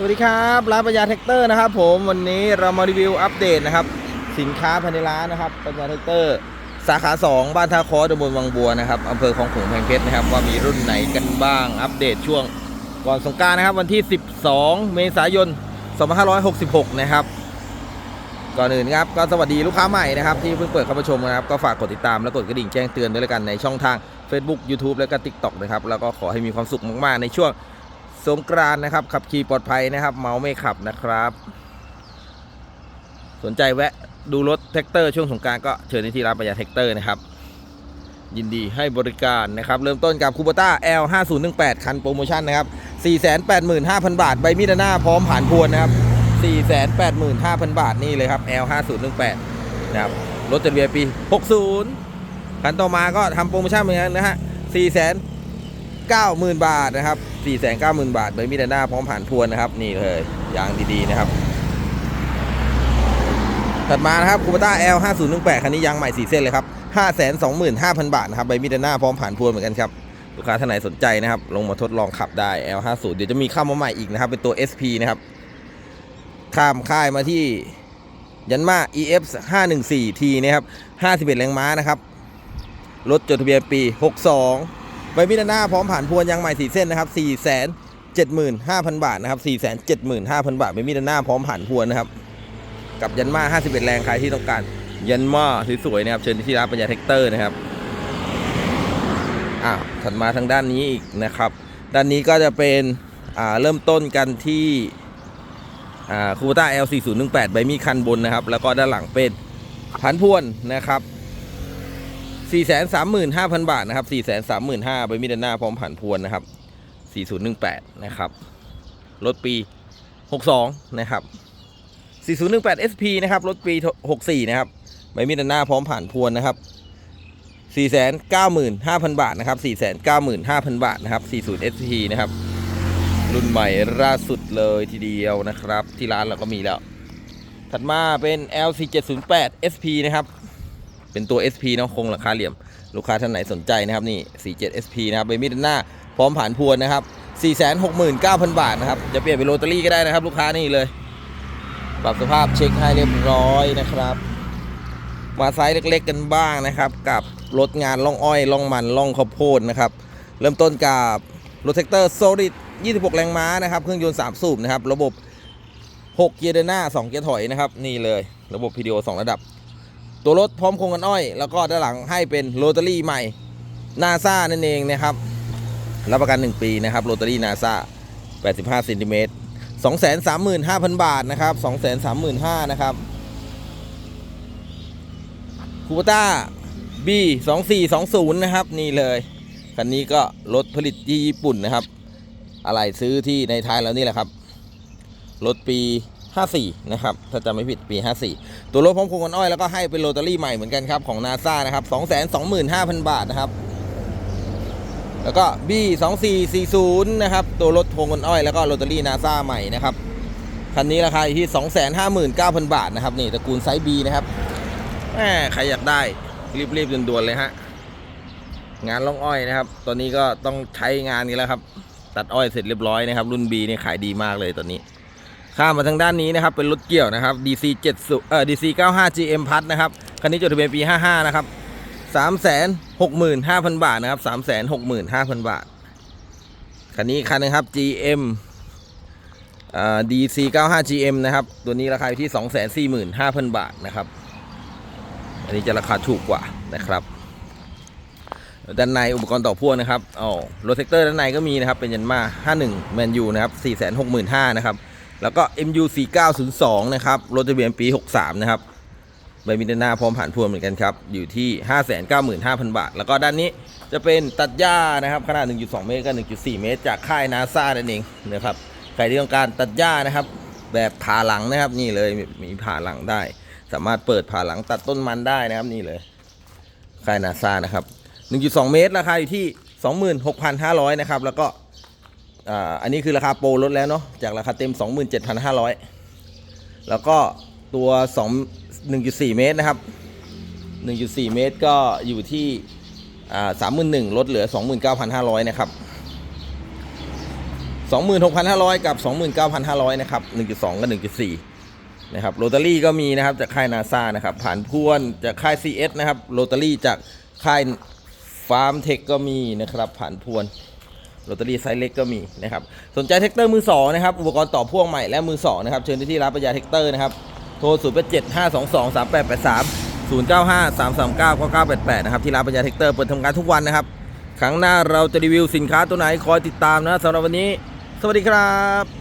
สวัสดีครับร้านปัญญาแท็กเตอร์นะครับผมวันนี้เรามารีวิวอัปเดตนะครับสินค้าภายในร้านนะครับปัญญาแท็กเตอร์ สาขา 2 บ้านท่าคอตำบลวังบัวนะครับอำเภอคลองขลุงแพงเพชรนะครับว่ามีรุ่นไหนกันบ้างอัปเดตช่วงก่อนสงการนะครับวันที่ 12 เมษายน 2566 นะครับก่อนอื่นครับก็สวัสดีลูกค้าใหม่นะครับที่เพิ่งเปิดเข้ามาชมนะครับก็ฝากกดติดตามและกดกระดิ่งแจ้งเตือนด้วยละกันในช่องทาง Facebook YouTube และก็ TikTok นะครับแล้วก็ขอให้มีความสุขมากๆในช่วง สงกรานนะครับ ขับขี่ปลอดภัยนะครับ เมาไม่ขับนะครับ สนใจแวะดูรถแท็กเตอร์ช่วงสงการก็เชิญที่ร้านปัญญาแท็กเตอร์นะครับ ยินดีให้บริการนะครับ เริ่มต้นกับคูปต้า L 5 0 1 8คันโปรโมชั่นนะครับ 485,000 บาท ใบมีดหน้าพร้อมผ่านพวนนะครับ 485,000 บาทนี่เลยครับ L 5 0 1 8นะครับรถจดทะเบียนปี 60คันต่อมาก็ทำโปรโมชั่นเหมือนกันนะฮะ4 90,000บาทนะครับ 490,000บาทใบมีดหน้าพร้อมผ่านพวนนะครับ นี่เลยยางดีๆนะครับ ถัดมานะครับคูปต้า L 5 0 1 8คันนี้ยางใหม่4เส้นเลยครับ525,000 บาทนะครับใบมีดหน้าพร้อมผ่านพวนเหมือนกันครับลูกค้าท่านไหนสนใจนะครับ ลงมาทดลองขับได้ L 5 0เดี๋ยวจะมีเข้ามาใหม่อีกนะครับ เป็นตัว SP นะครับข้ามค่ายมาที่ยันมา EF 514T นะครับ51แรงม้านะครับรถจดทะเบียนปี 62 ใบมีดหน้าพร้อมผ่านพวนยางใหม่สีเส้นนะครับ4 7 5 0 0 0 บาทนะครับ4 7 5 0 0 0 บาทใบมีดหน้าพร้อมผ่านพวนนะครับ กับยันมา 51 แรงใครที่ต้องการ ยันมาสวยๆนะครับเชิญที่ร้านปัญญาแท็กเตอร์นะครับอ่าถัดมาทางด้านนี้อีกนะครับ ด้านนี้ก็จะเป็นอ่าเริ่มต้นกันที่อ่าคูต้า L 4 0 1 8 ใบมีดคันบนนะครับ แล้วก็ด้านหลังเป็นผ่านพวนนะครับ 435,000 บาทนะครับ 435,000ใบมีดด้านหน้าพร้อมผ่านพวนนะครับ 4018 นะครับรถปี 62 นะครับ 4018 SP นะครับรถปี 64 นะครับใบมีดด้านหน้าพร้อมผ่านพวนนะครับ 495,000 บาทนะครับ 495,000 บาทนะครับ 40 SP นะครับ รุ่นใหม่ล่าสุดเลยทีเดียวนะครับ ที่ร้านเราก็มีแล้ว ถัดมาเป็น LC708 SP นะครับ เป็นตัว SP นะคงราคาเหลี่ยม ลูกค้าท่านไหนสนใจนะครับนี่ 47 SP นะครับใบมีดด้านหน้าพร้อมผ่านพวนนะครับ 469,000 บาทนะครับ จะเปลี่ยนเป็นโรตารี่ก็ได้นะครับ ลูกค้านี่เลย ปรับสภาพเช็คให้เรียบร้อยนะครับ มาไซส์เล็กๆกันบ้างนะครับ กับรถงานล่องอ้อยล่องมันล่องข้าวโพดนะครับ เริ่มต้นกับรถแท็กเตอร์โซลิด26 แรงม้านะครับ เครื่องยนต์ 3 สูบนะครับ ระบบ 6 เกียร์เดินหน้า 2 เกียร์ถอยนะครับ นี่เลย ระบบ PDO 2ระดับ ตัวรถพร้อมโครงกันอ้อย แล้วก็ด้านหลังให้เป็นโรตารี่ใหม่นาซานั่นเองนะครับรับประกัน 1 ปีนะครับโรตารี่นาซา85เซนติเมตร235,000 บาทนะครับ235,000นะครับคูปต้า B 2420นะครับ นี่เลยคันนี้ก็รถผลิตที่ญี่ปุ่นนะครับ อะไรซื้อที่ในไทยแล้วนี่แหละครับรถปี 54 นะครับ ถ้าจำไม่ผิดปี 54 ตัวรถพร้อมโครงกันอ้อยแล้วก็ให้เป็นโรตารี่ใหม่เหมือนกันครับของนาซานะครับ225,000 บาทนะครับ แล้วก็ B 2440 นะครับ ตัวรถโครงกันอ้อยแล้วก็โรตารี่นาซาใหม่นะครับ คันนี้ราคาอยู่ที่ 259,000 บาทนะครับนี่ตระกูลไซส์ B นะครับแหมใครอยากได้รีบๆด่วนๆเลยฮะงานล่องอ้อยนะครับ ตอนนี้ก็ต้องใช้งานนี้แล้วครับ ตัดอ้อยเสร็จเรียบร้อยนะครับ รุ่น B นี่ขายดีมากเลยตอนนี้ ข้ามมาทางด้านนี้นะครับเป็นรถเกี่ยวนะครับ DC 70เอ่อ DC 95 GM พัดนะครับคันนี้จดทะเบียนปี 55 นะครับ 365,000 บาทนะครับ 365,000 บาท คันนี้คันหนึงครับ GM อ่า DC 95 GM นะครับ ตัวนี้ราคาอยู่ที่ 245,000 บาทนะครับ อันนี้จะราคาถูกกว่านะครับด้านในอุปกรณ์ต่อพ่วงนะครับอ๋อรถเซกเตอร์ด้านในก็มีนะครับ เป็นยันมา51แมนยูนะครับ465,000นะครับ แล้วก็ MU 4902 นะครับรถทะเบียนปี 63 นะครับใบมีด้านหน้าพร้อมผ่านพวงเหมือนกันครับ อยู่ที่ 595,000 บาท แล้วก็ด้านนี้จะเป็นตัดหญ้านะครับ ขนาด 1.2 เมตรกับ 1.4 เมตร จากค่ายนาซานั่นเองนะครับใครที่ต้องการตัดหญ้านะครับ แบบผ่าหลังนะครับ นี่เลยมีผ่าหลังได้ สามารถเปิดผ่าหลังตัดต้นมันได้นะครับนี่เลยค่ายนาซานะครับ 1.2 เมตรราคาอยู่ที่ 26,500 นะครับแล้วก็ อ่าอันนี้คือราคาโปรลดแล้วเนาะจากราคาเต็ม 27,500 แล้วก็ตัว2 1.4 เมตรนะครับ 1.4 เมตรก็อยู่ที่อ่า31,000ลดเหลือ 29,500 นะครับ 26,500 กับ 29,500 นะครับ 1.2 กับ 1.4 นะครับโรตารี่ก็มีนะครับจากค่ายนาซานะครับ ผ่านพ่วนจากค่าย CS นะครับโรตารี่จากค่ายฟาร์มเทคก็มีนะครับ ผ่านพวน โรตารี่ไซส์เล็กก็มีนะครับสนใจเทคเตอร์มือสองนะครับอุปกรณ์ต่อพ่วงใหม่และมือสองนะครับเชิญที่ที่ร้านปัญญาเทคเตอร์นะครับโทร0 8 7 5 2 2 3 8 8 3 0 9 5 3 3 9 9 9 8 8นะครับที่ร้านปัญญาเทคเตอร์เปิดทำการทุกวันนะครับครั้งหน้าเราจะรีวิวสินค้าตัวไหนคอยติดตามนะสำหรับวันนี้ สวัสดีครับ